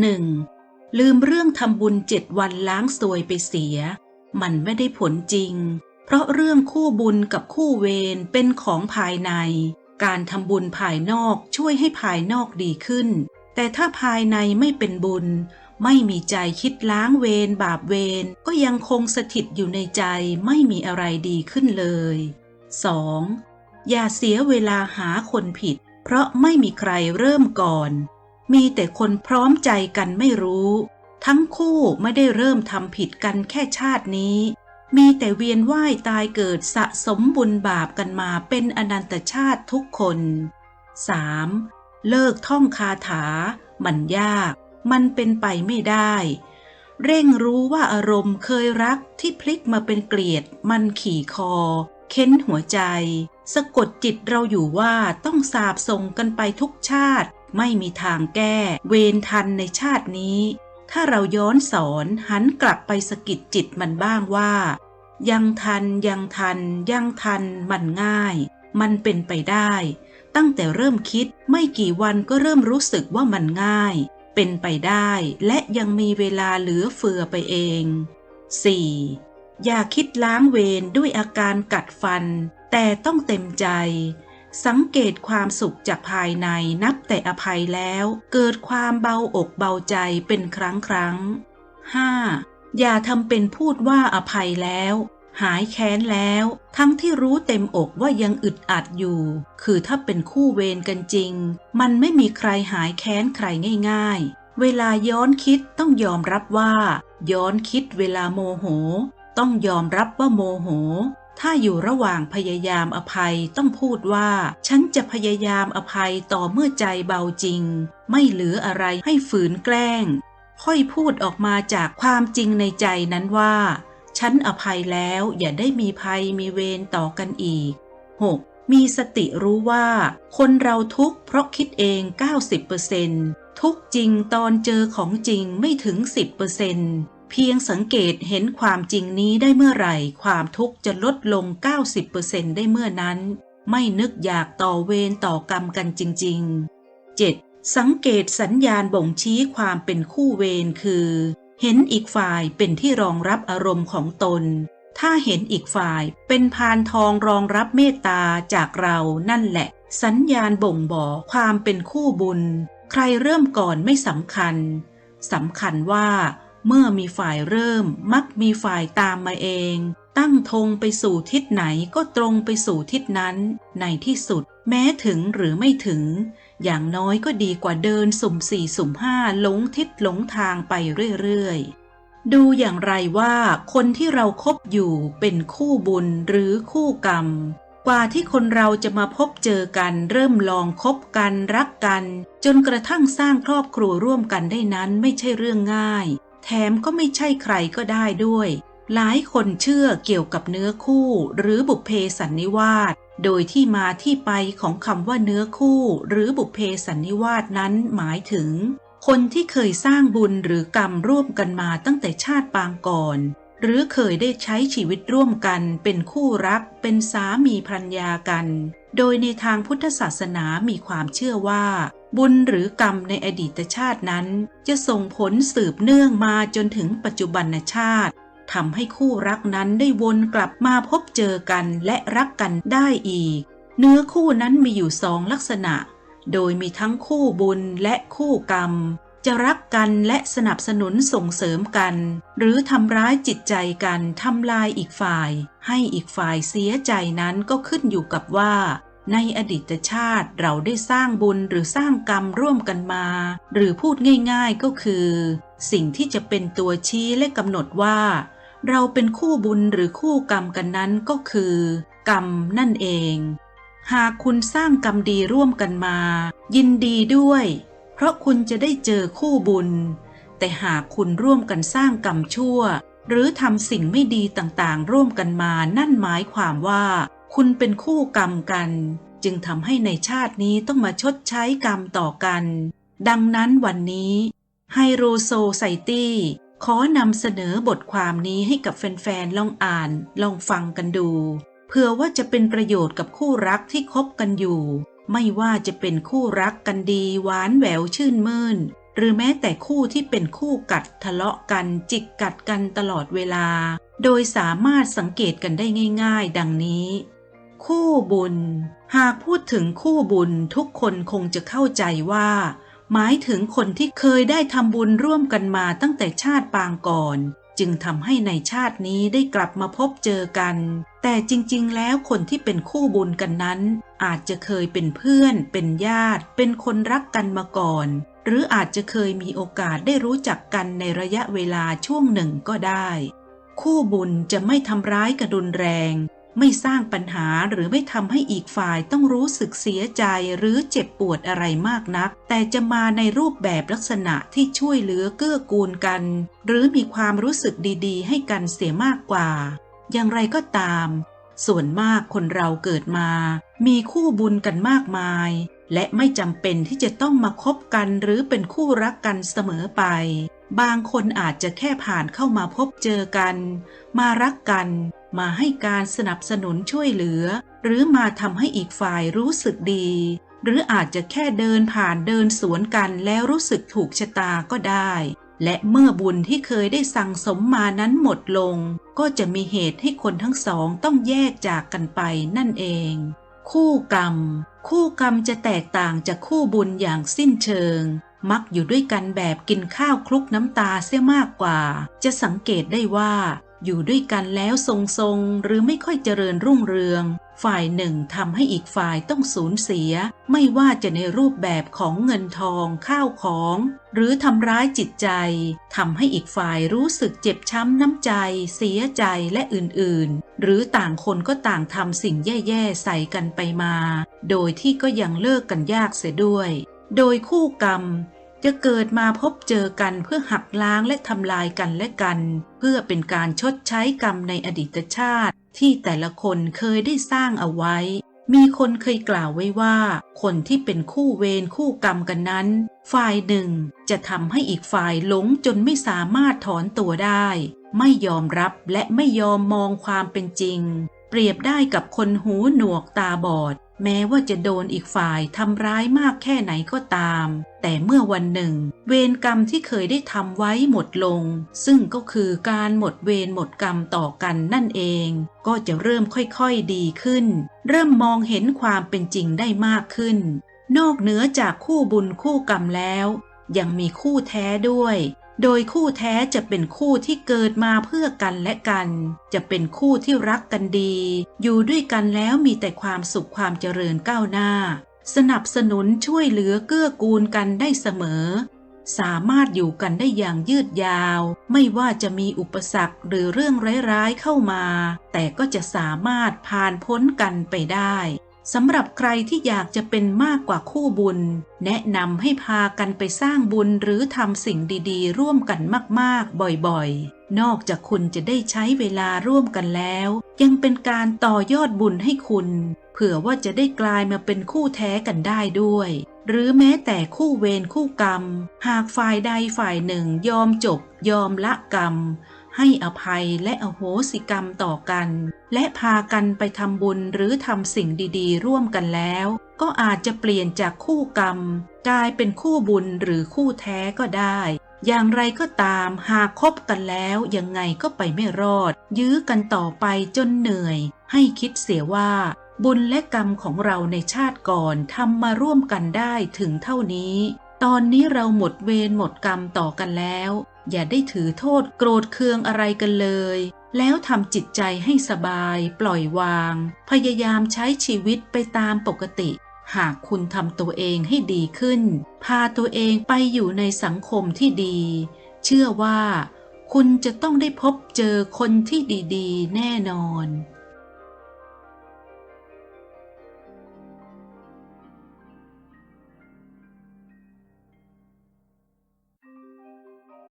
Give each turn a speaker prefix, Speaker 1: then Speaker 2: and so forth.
Speaker 1: 1. ลืมเรื่องทำบุญเจ็ดวันล้างซวยไปเสีย มันไม่ได้ผลจริง เพราะเรื่องคู่บุญกับคู่เวรเป็นของภายใน การทำบุญภายนอกช่วยให้ภายนอกดีขึ้น แต่ถ้าภายในไม่เป็นบุญ ไม่มีใจคิดล้างเวรบาปเวรก็ยังคงสถิตอยู่ในใจไม่มีอะไรดีขึ้นเลย 2. อย่าเสียเวลาหาคนผิด เพราะไม่มีใครเริ่มก่อน มีแต่คนพร้อมใจกันไม่รู้ ทั้งคู่ไม่ได้เริ่มทำผิดกันแค่ชาตินี้ มีแต่เวียนว่ายตายเกิดสะสมบุญบาปกันมาเป็นอนันตชาติทุกคน 3. เลิกท่องคาถา มันยาก มันเป็นไปไม่ได้ เร่งรู้ว่าอารมณ์เคยรักที่พลิกมาเป็นเกลียด มันขี่คอ เค้นหัวใจ สะกดจิตเราอยู่ว่าต้องสาบส่งกันไปทุกชาติ ไม่มีทางแก้ เวรทันในชาตินี้ ถ้าเราย้อนสอนหันกลับไปสะกิดจิตมันบ้างว่า ยังทันยังทัน ยังทันมันง่าย มันเป็นไปได้ ตั้งแต่เริ่มคิดไม่กี่วันก็เริ่มรู้สึกว่ามันง่าย เป็นไปได้และยังมีเวลาเหลือเฟือไปเอง 4. อย่าคิดล้างเวรด้วยอาการกัดฟัน แต่ต้องเต็มใจ สังเกตความสุขจากภายในนับแต่อภัยแล้ว เกิดความเบาอกเบาใจเป็นครั้งครั้ง 5. อย่าทำเป็นพูดว่าอภัยแล้ว หายแค้นแล้ว ทั้งที่รู้เต็มอกว่ายังอึดอัดอยู่ คือถ้าเป็นคู่เวรกันจริง มันไม่มีใครหายแค้นใครง่ายๆ เวลาย้อนคิดต้องยอมรับว่า ย้อนคิดเวลาโมโห ต้องยอมรับว่าโมโห ถ้าอยู่ระหว่างพยายามอภัยต้องพูดว่า ฉันจะพยายามอภัยต่อเมื่อใจเบาจริง ไม่เหลืออะไรให้ฝืนแกล้ง ค่อยพูดออกมาจากความจริงในใจนั้นว่า ฉันอภัยแล้วอย่าได้มีภัยมีเวรต่อกันอีก 6. มีสติรู้ว่า คนเราทุกข์เพราะคิดเอง 90%ทุกจริงตอนเจอของจริงไม่ถึง 10% เพียงสังเกตเห็นความจริงนี้ได้เมื่อไหร่ ความทุกข์จะลดลง 90%ได้เมื่อนั้น ไม่นึกอยากต่อเวรต่อกรรมกันจริง ๆ 7. สังเกตสัญญาณบ่งชี้ความเป็นคู่เวรคือ เห็นอีกฝ่ายเป็นที่รองรับอารมณ์ของตน ถ้าเห็นอีกฝ่ายเป็นพานทองรองรับเมตตาจากเรานั่นแหละ สัญญาณบ่งบอกความเป็นคู่บุญ ใครเริ่มก่อนไม่สำคัญสำคัญว่า เมื่อมีฝ่ายเริ่มมักมีฝ่ายตามมาเอง ตั้งธงไปสู่ทิศไหนก็ตรงไปสู่ทิศนั้น ในที่สุด แม้ถึงหรือไม่ถึง อย่างน้อยก็ดีกว่าเดินสุ่มสี่สุ่มห้าหลงทิศหลงทางไปเรื่อยๆ ดูอย่างไรว่าคนที่เราคบอยู่เป็นคู่บุญหรือคู่กรรม กว่าที่คนเราจะมาพบเจอกันเริ่มลองคบกันรักกัน จนกระทั่งสร้างครอบครัวร่วมกันได้นั้นไม่ใช่เรื่องง่าย แถมก็ไม่ใช่ใครก็ได้ด้วย หลายคนเชื่อเกี่ยวกับเนื้อคู่ หรือบุพเพสันนิวาสโดยที่มาที่ไปของคำว่าเนื้อคู่ หรือบุพเพสันนิวาสนั้นหมายถึง คนที่เคยสร้างบุญหรือกรรมร่วมกันมาตั้งแต่ชาติปางก่อน หรือเคยได้ใช้ชีวิตร่วมกัน เป็นคู่รัก เป็นสามีภรรยากัน โดยในทางพุทธศาสนามีความเชื่อว่า บุญหรือกรรมในอดีตชาตินั้น จะส่งผลสืบเนื่องมาจนถึงปัจจุบันชาติทำให้คู่รักนั้นได้วนกลับมาพบเจอกันและรักกันได้อีก เนื้อคู่นั้นมีอยู่สองลักษณะ โดยมีทั้งคู่บุญและคู่กรรม จะรักกันและสนับสนุนส่งเสริมกัน หรือทำร้ายจิตใจกันทำลายอีกฝ่าย ให้อีกฝ่ายเสียใจนั้นก็ขึ้นอยู่กับว่า ในอดีตชาติเราได้สร้างบุญหรือสร้างกรรมร่วมกันมา หรือพูดง่ายๆก็คือ สิ่งที่จะเป็นตัวชี้และกำหนดว่า เราเป็นคู่บุญหรือคู่กรรมกันนั้นก็คือ กรรมนั่นเอง หากคุณสร้างกรรมดีร่วมกันมา ยินดีด้วย เพราะคุณจะได้เจอคู่บุญ แต่หากคุณร่วมกันสร้างกรรมชั่ว หรือทำสิ่งไม่ดีต่างๆ ร่วมกันมานั่นหมายความว่า คุณเป็นคู่กรรมกัน จึงทำให้ในชาตินี้ต้องมาชดใช้กรรมต่อกัน ดังนั้นวันนี้ไฮโรโซไซตี้ขอนำเสนอบทความนี้ให้กับแฟนๆ ลองอ่าน ลองฟังกันดูเพื่อว่าจะเป็นประโยชน์กับคู่รักที่คบกันอยู่ ไม่ว่าจะเป็นคู่รักกันดี หวานแหววชื่นมื่น หรือแม้แต่คู่ที่เป็นคู่กัดทะเลาะกันจิกกัดกันตลอดเวลา โดยสามารถสังเกตกันได้ง่าย ๆ ดังนี้ คู่บุญ หากพูดถึงคู่บุญทุกคนคงจะเข้าใจว่า หมายถึงคนที่เคยได้ทำบุญร่วมกันมาตั้งแต่ชาติปางก่อน จึงทำให้ในชาตินี้ได้กลับมาพบเจอกัน แต่จริงๆ แล้วคนที่เป็นคู่บุญกันนั้น อาจจะเคยเป็นเพื่อน เป็นญาติ เป็นคนรักกันมาก่อน หรืออาจจะเคยมีโอกาสได้รู้จักกันในระยะเวลาช่วงหนึ่งก็ได้ คู่บุญจะไม่ทำร้ายกระดุนแรง ไม่สร้างปัญหาหรือไม่ทำให้อีกฝ่ายต้องรู้สึกเสียใจหรือเจ็บปวดอะไรมากนัก แต่จะมาในรูปแบบลักษณะที่ช่วยเหลือเกื้อกูลกัน หรือมีความรู้สึกดีๆ ให้กันเสียมากกว่า อย่างไรก็ตาม ส่วนมากคนเราเกิดมา มีคู่บุญกันมากมาย และไม่จำเป็นที่จะต้องมาคบกันหรือเป็นคู่รักกันเสมอไป บางคนอาจจะแค่ผ่านเข้ามาพบเจอกัน มารักกัน มาให้การสนับสนุนช่วยเหลือ หรือมาทำให้อีกฝ่ายรู้สึกดี หรืออาจจะแค่เดินผ่านเดินสวนกันแล้วรู้สึกถูกชะตาก็ได้ และเมื่อบุญที่เคยได้สั่งสมมานั้นหมดลง ก็จะมีเหตุให้คนทั้งสองต้องแยกจากกันไปนั่นเอง คู่กรรม คู่กรรมจะแตกต่างจากคู่บุญอย่างสิ้นเชิงมักอยู่ด้วยกันแบบกินข้าวคลุกน้ำตาเสียมากกว่า จะสังเกตได้ว่า อยู่ด้วยกันแล้วทรงๆ หรือไม่ค่อยเจริญรุ่งเรือง ฝ่ายหนึ่งทำให้อีกฝ่ายต้องสูญเสีย ไม่ว่าจะในรูปแบบของเงินทองข้าวของ หรือทำร้ายจิตใจทำให้อีกฝ่ายรู้สึกเจ็บช้ำน้ำใจ เสียใจและอื่นๆ หรือต่างคนก็ต่างทำสิ่งแย่ๆ ใส่กันไปมา โดยที่ก็ยังเลิกกันยากเสียด้วย โดยคู่กรรม จะเกิดมาพบเจอกันเพื่อหักล้างและทำลายกันและกัน เพื่อเป็นการชดใช้กรรมในอดีตชาติ ที่แต่ละคนเคยได้สร้างเอาไว้ มีคนเคยกล่าวไว้ว่า คนที่เป็นคู่เวรคู่กรรมกันนั้น ฝ่ายหนึ่งจะทำให้อีกฝ่ายหลงจนไม่สามารถถอนตัวได้ ไม่ยอมรับและไม่ยอมมองความเป็นจริง เปรียบได้กับคนหูหนวกตาบอด แม้ว่าจะโดนอีกฝ่ายทำร้ายมากแค่ไหนก็ตาม แต่เมื่อวันหนึ่ง เวรกรรมที่เคยได้ทำไว้หมดลง ซึ่งก็คือการหมดเวรหมดกรรมต่อกันนั่นเอง ก็จะเริ่มค่อยๆดีขึ้น เริ่มมองเห็นความเป็นจริงได้มากขึ้น นอกเหนือจากคู่บุญคู่กรรมแล้ว ยังมีคู่แท้ด้วย โดยคู่แท้จะเป็นคู่ที่เกิดมาเพื่อกันและกัน จะเป็นคู่ที่รักกันดี อยู่ด้วยกันแล้วมีแต่ความสุขความเจริญก้าวหน้า สนับสนุนช่วยเหลือเกื้อกูลกันได้เสมอ สามารถอยู่กันได้อย่างยืดยาว ไม่ว่าจะมีอุปสรรคหรือเรื่องร้ายๆเข้ามา แต่ก็จะสามารถผ่านพ้นกันไปได้ สำหรับใครที่อยากจะเป็นมากกว่าคู่บุญ แนะนำให้พากันไปสร้างบุญหรือทำสิ่งดีๆ ร่วมกันมากๆ บ่อยๆ นอกจากคุณจะได้ใช้เวลาร่วมกันแล้ว ยังเป็นการต่อยอดบุญให้คุณ เผื่อว่าจะได้กลายมาเป็นคู่แท้กันได้ด้วย หรือแม้แต่คู่เวรคู่กรรม หากฝ่ายใดฝ่ายหนึ่งยอมจบ ยอมละกรรม ให้อภัยและอโหสิกรรมต่อกัน และพากันไปทำบุญหรือทำสิ่งดีๆ ร่วมกันแล้ว ก็อาจจะเปลี่ยนจากคู่กรรม กลายเป็นคู่บุญหรือคู่แท้ก็ได้ อย่างไรก็ตามหากคบกันแล้วยังไงก็ไปไม่รอด ยื้อกันต่อไปจนเหนื่อย ให้คิดเสียว่าบุญและกรรมของเราในชาติก่อนทำมาร่วมกันได้ถึงเท่านี้ ตอนนี้เราหมดเวรหมดกรรมต่อกันแล้ว อย่าได้ถือโทษโกรธเคืองอะไรกันเลย แล้วทำจิตใจให้สบาย ปล่อยวาง พยายามใช้ชีวิตไปตามปกติ หากคุณทำตัวเองให้ดีขึ้น พาตัวเองไปอยู่ในสังคมที่ดี เชื่อว่า คุณจะต้องได้พบเจอคนที่ดี ๆ แน่นอน